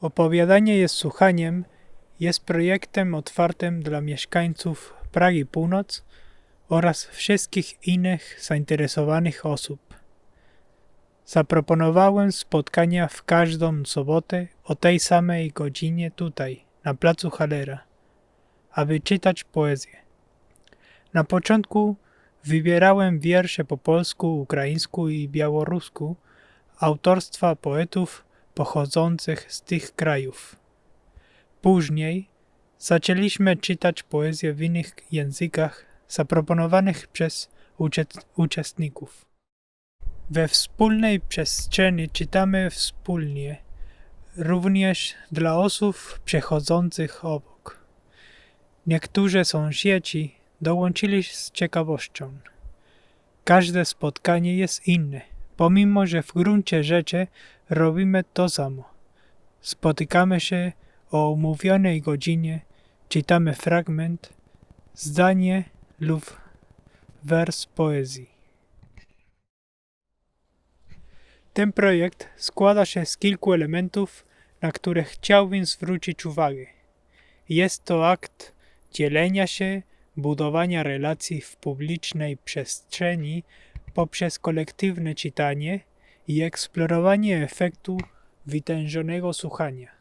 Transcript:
Opowiadanie jest słuchaniem jest projektem otwartym dla mieszkańców Pragi Północ oraz wszystkich innych zainteresowanych osób. Zaproponowałem spotkania w każdą sobotę o tej samej godzinie tutaj, na placu Halera, aby czytać poezję. Na początku wybierałem wiersze po polsku, ukraińsku i białorusku autorstwa poetów pochodzących z tych krajów. Później zaczęliśmy czytać poezję w innych językach zaproponowanych przez uczest- uczestników. We wspólnej przestrzeni czytamy wspólnie, również dla osób przechodzących obok. Niektórzy sąsiedzi dołączyli z ciekawością. Każde spotkanie jest inne, pomimo że w gruncie rzeczy robimy to samo. Spotykamy się o umówionej godzinie, czytamy fragment, zdanie lub wers poezji. Ten projekt składa się z kilku elementów, na które chciałbym zwrócić uwagę. Jest to akt dzielenia się, budowania relacji w publicznej przestrzeni poprzez kolektywne czytanie i eksplorowanie efektu wytężonego słuchania.